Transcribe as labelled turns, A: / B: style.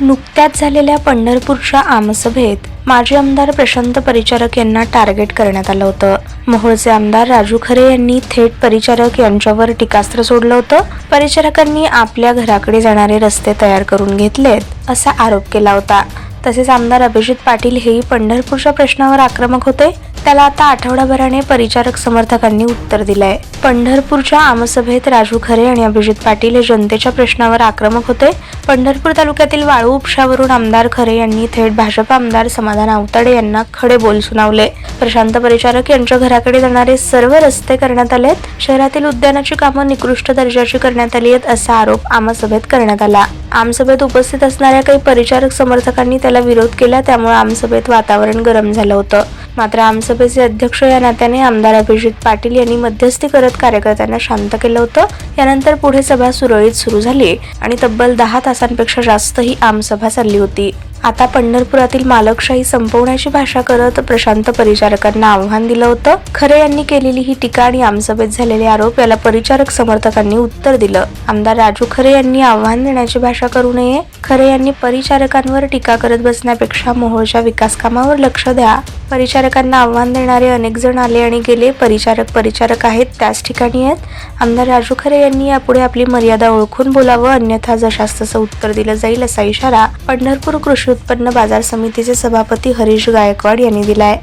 A: नुकत्याच झालेल्या पंढरपूरच्या आमसभेत माजी आमदार प्रशांत परिचारक यांना टार्गेट करण्यात आलं होतं. मोहोळचे आमदार राजू खरे यांनी थेट परिचारक यांच्यावर टीकास्त्र सोडलं होतं. परिचारकांनी आपल्या घराकडे जाणारे रस्ते तयार करून घेतलेत असा आरोप केला होता. तसेच आमदार अभिजित पाटील हेही पंढरपूरच्या प्रश्नावर आक्रमक होते. त्याला आता आठवडाभराने परिचारक समर्थकांनी उत्तर दिलंय. पंढरपूरच्या आमसभेत राजू खरे आणि अभिजित पाटील हे जनतेच्या प्रश्नावर आक्रमक होते. पंढरपूर तालुक्यातील वाळू उपशावरून आमदार खरे यांनी थेट भाजप आमदार समाधान आवताडे यांना खडे बोल सुनावले. प्रशांत परिचारक यांच्या घराकडे जाणारे सर्व रस्ते करण्यात आले आहेत. शहरातील उद्यानाची कामं निकृष्ट दर्जाची करण्यात आली आहेत असा आरोप आमसभेत करण्यात आला. आमसभेत उपस्थित असणाऱ्या काही परिचारक समर्थकांनी त्याला विरोध केला त्यामुळे आमसभेत वातावरण गरम झालं होतं. मात्र आमसभेचे अध्यक्ष या नात्याने आमदार अभिजित पाटील यांनी मध्यस्थी करत कार्यकर्त्यांना शांत केलं होतं. यानंतर पुढे सभा सुरळीत सुरू झाली आणि तब्बल दहा तासांपेक्षा जास्त ही आमसभा चालली होती. आता पंढरपुरातील मालकशाही संपवण्याची भाषा करत प्रशांत परिचारकांना आव्हान दिलं होतं. खरे यांनी केलेली ही टीका आणि आमसभेत झालेले आरोप याला परिचारक समर्थकांनी उत्तर दिलं. आमदार राजू खरे यांनी आव्हान देण्याची भाषा करू नये. खरे यांनी परिचारकांवर टीका करत बसण्यापेक्षा मोहोळच्या विकास कामावर लक्ष द्या. परिचारकांना आव्हान देणारे अनेक जण आले आणि गेले. परिचारक परिचारक आहेत त्याच ठिकाणी आहेत. आमदार राजू खरे यांनी यापुढे आपली मर्यादा ओळखून बोलावं अन्यथा जशास तसं उत्तर दिलं जाईल असा इशारा पंढरपूर कृषी उत्पन्न बाजार समितीचे सभापती हरीश गायकवाड यांनी दिलाय.